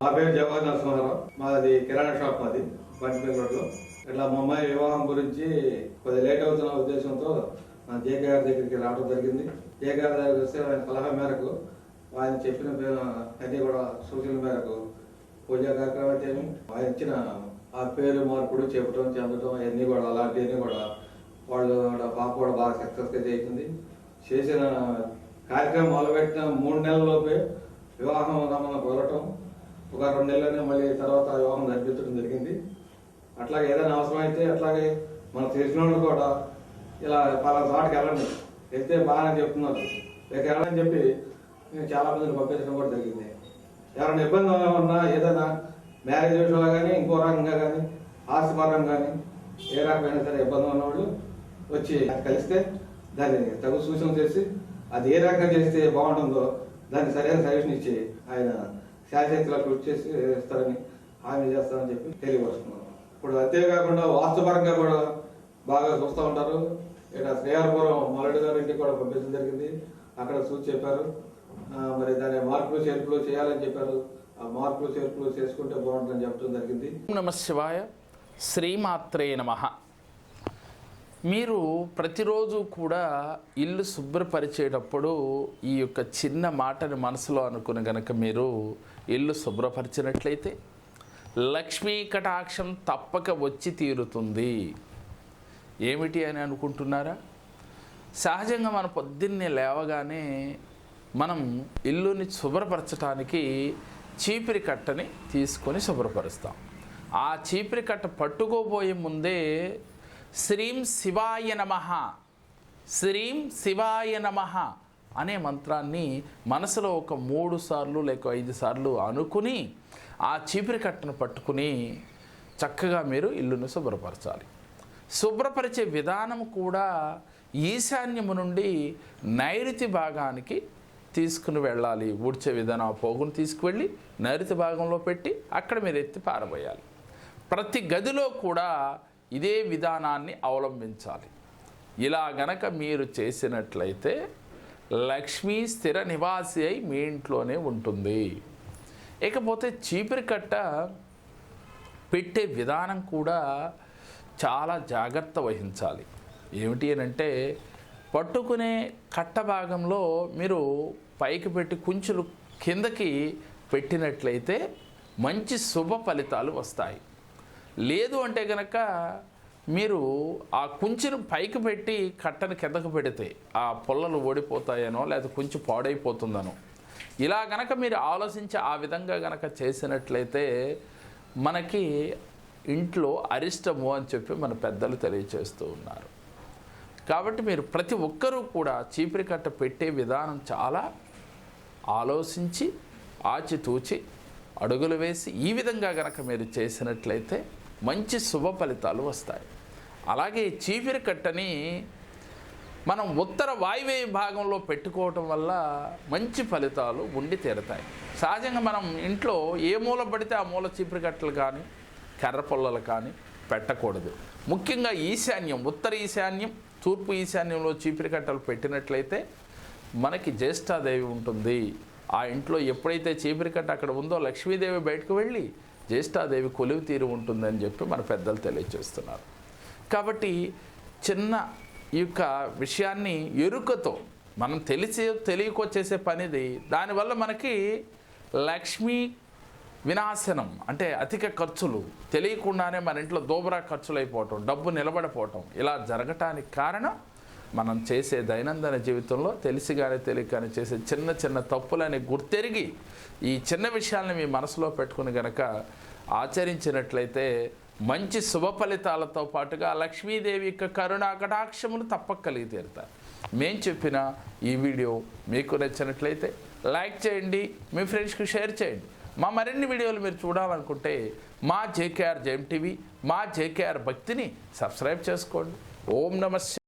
మా పేరు జవహర్ నరసింహారావు మాది కిరాణా షాప్ మాది బంటిపల్లి రోడ్లో ఇట్లా మా అమ్మాయి వివాహం గురించి కొద్దిగా లేట్ అవుతున్న ఉద్దేశంతో జేకే గారి దగ్గరికి రావడం జరిగింది. జేకే గారి దగ్గర వస్తే ఆయన సలహా మేరకు ఆయన చెప్పిన అన్ని కూడా సూచనల మేరకు పూజా కార్యక్రమం అయితే ఆయన ఇచ్చిన ఆ పేరు మార్పుడు చెప్పడం చెందడం అవన్నీ కూడా అలాంటివన్నీ కూడా వాళ్ళు పాప కూడా బాగా సక్సెస్గా చేసింది. చేసిన కార్యక్రమం మొదలుపెట్టిన మూడు నెలలలోపే వివాహం రమ్మని కుదరటం ఒక రెండు నెలలనే మళ్ళీ తర్వాత వివాహం జరిపించడం జరిగింది. అట్లాగే ఏదైనా అవసరం అయితే అట్లాగే మనకు తెలిసిన వాళ్ళు కూడా ఇలా పలానా చోటకి వెళ్ళండి. వెళ్తే బాగానే చెప్తున్నారు. లేక వెళ్ళని చెప్పి నేను చాలా మందిని పంపించడం కూడా జరిగింది. ఎవరైనా ఇబ్బంది ఉన్నా ఏదైనా మ్యారేజ్ విషయంలో కానీ ఇంకో రకంగా కానీ ఆస్తిపరంగా కానీ ఏ రకమైన సరే ఇబ్బంది ఉన్నవాళ్ళు వచ్చి కలిస్తే దాన్ని తగు సూచన చేసి అది ఏ రకంగా చేస్తే బాగుంటుందో దాన్ని సరైన సజెషన్ ఇచ్చి ఆయన శాశ్వతలా కృషి చేసి ఇస్తారని హామీ చేస్తారని చెప్పి తెలియపరుస్తున్నాను ఇప్పుడు అంతేకాకుండా వాస్తుపరంగా కూడా బాగా చూస్తూ ఉంటారు. ఇక్కడ శ్రేయారపురం మలడి గారి ఇంటికి కూడా పంపించడం జరిగింది. అక్కడ చూసి చెప్పారు. మరి దాని మార్పులు చేర్పులు చేయాలని చెప్పారు. ఆ మార్పులు చేర్పులు చేసుకుంటే బాగుంటుందని చెప్పడం జరిగింది. నమ శివాయ. శ్రీమాత్రే నమ. మీరు ప్రతిరోజు కూడా ఇల్లు శుభ్రపరిచేటప్పుడు ఈ యొక్క చిన్న మాటని మనసులో అనుకుని గనక మీరు ఇల్లు శుభ్రపరిచినట్లయితే లక్ష్మీ కటాక్షం తప్పక వచ్చి తీరుతుంది. ఏమిటి అని అనుకుంటున్నారా? సహజంగా మన పొద్దున్నే లేవగానే మనం ఇల్లుని శుభ్రపరచడానికి చీపిరి కట్టని తీసుకొని శుభ్రపరుస్తాం. ఆ చీపిరి కట్ట పట్టుకోబోయే ముందే శ్రీం శివాయ నమ. శ్రీం శివాయ నమ. అనే మంత్రాన్ని మనసులో ఒక మూడు సార్లు లేక ఐదు సార్లు అనుకుని ఆ చీపిరి కట్టను పట్టుకుని చక్కగా మీరు ఇల్లును శుభ్రపరచాలి. శుభ్రపరిచే విధానం కూడా ఈశాన్యము నుండి నైరుతి భాగానికి తీసుకుని వెళ్ళాలి. ఊడ్చే విధానం ఆ పోగును తీసుకువెళ్ళి నైరుతి భాగంలో పెట్టి అక్కడ మీరు ఎత్తి పారబోయాలి. ప్రతి గదిలో కూడా ఇదే విధానాన్ని అవలంబించాలి. ఇలా గనక మీరు చేసినట్లయితే లక్ష్మీ స్థిర నివాసి అయి మీ ఇంట్లోనే ఉంటుంది. ఇకపోతే చీపిరి కట్ట పెట్టే విధానం కూడా చాలా జాగ్రత్త వహించాలి. ఏమిటి అని అంటే పట్టుకునే కట్ట భాగంలో మీరు పైకి పెట్టి కుంచులు కిందకి పెట్టినట్లయితే మంచి శుభ ఫలితాలు వస్తాయి. లేదు అంటే కనుక మీరు ఆ కుంచును పైకి పెట్టి కట్టను కిందకు పెడితే ఆ పొల్లలు ఓడిపోతాయనో లేదా కుంచు పాడైపోతుందనో. ఇలా గనక మీరు ఆలోచించి ఆ విధంగా గనక చేసినట్లయితే మనకి ఇంట్లో అరిష్టము అని చెప్పి మన పెద్దలు తెలియచేస్తూ ఉన్నారు. కాబట్టి మీరు ప్రతి ఒక్కరూ కూడా చీపిరి కట్ట పెట్టే విధానం చాలా ఆలోచించి ఆచితూచి అడుగులు వేసి ఈ విధంగా గనక మీరు చేసినట్లయితే మంచి శుభ ఫలితాలు వస్తాయి. అలాగే చీపిరి కట్టని మనం ఉత్తర వాయువ్య భాగంలో పెట్టుకోవటం వల్ల మంచి ఫలితాలు ఉండి తీరతాయి. సహజంగా మనం ఇంట్లో ఏ మూల పడితే ఆ మూల చీపురు కట్టలు కానీ కర్ర పొల్లలు కానీ పెట్టకూడదు. ముఖ్యంగా ఈశాన్యం ఉత్తర ఈశాన్యం తూర్పు ఈశాన్యంలో చీపిరి కట్టలు పెట్టినట్లయితే మనకి జ్యేష్ఠాదేవి ఉంటుంది. ఆ ఇంట్లో ఎప్పుడైతే చీపిరి కట్ట అక్కడ ఉందో లక్ష్మీదేవి బయటకు వెళ్ళి జ్యేష్ఠాదేవి కొలువు తీరు ఉంటుందని చెప్పి మన పెద్దలు తెలియజేస్తున్నారు కాబట్టి చిన్న ఈ యొక్క విషయాన్ని ఎరుకతో మనం తెలిసి తెలియకో చేసే పనిది. దానివల్ల మనకి లక్ష్మీ వినాశనం అంటే అధిక ఖర్చులు తెలియకుండానే మన ఇంట్లో దోబరా ఖర్చులు అయిపోవటం డబ్బు నిలబడిపోవటం ఇలా జరగటానికి కారణం మనం చేసే దైనందిన జీవితంలో తెలిసి కానీ తెలియక కానీ చేసే చిన్న చిన్న తప్పులని గుర్తెరిగి ఈ చిన్న విషయాల్ని మీ మనసులో పెట్టుకుని గనక ఆచరించినట్లయితే మంచి శుభ ఫలితాలతో పాటుగా లక్ష్మీదేవి యొక్క కరుణా కటాక్షమును తప్పక కలిగి తీరుతారు. మేం చెప్పిన ఈ వీడియో మీకు నచ్చినట్లయితే లైక్ చేయండి మీ ఫ్రెండ్స్కి షేర్ చేయండి. మా మరిన్ని వీడియోలు మీరు చూడాలనుకుంటే మా జేకేఆర్ జెమ్ టీవీ మా జేకేఆర్ భక్తిని సబ్స్క్రైబ్ చేసుకోండి. ఓం నమస్తే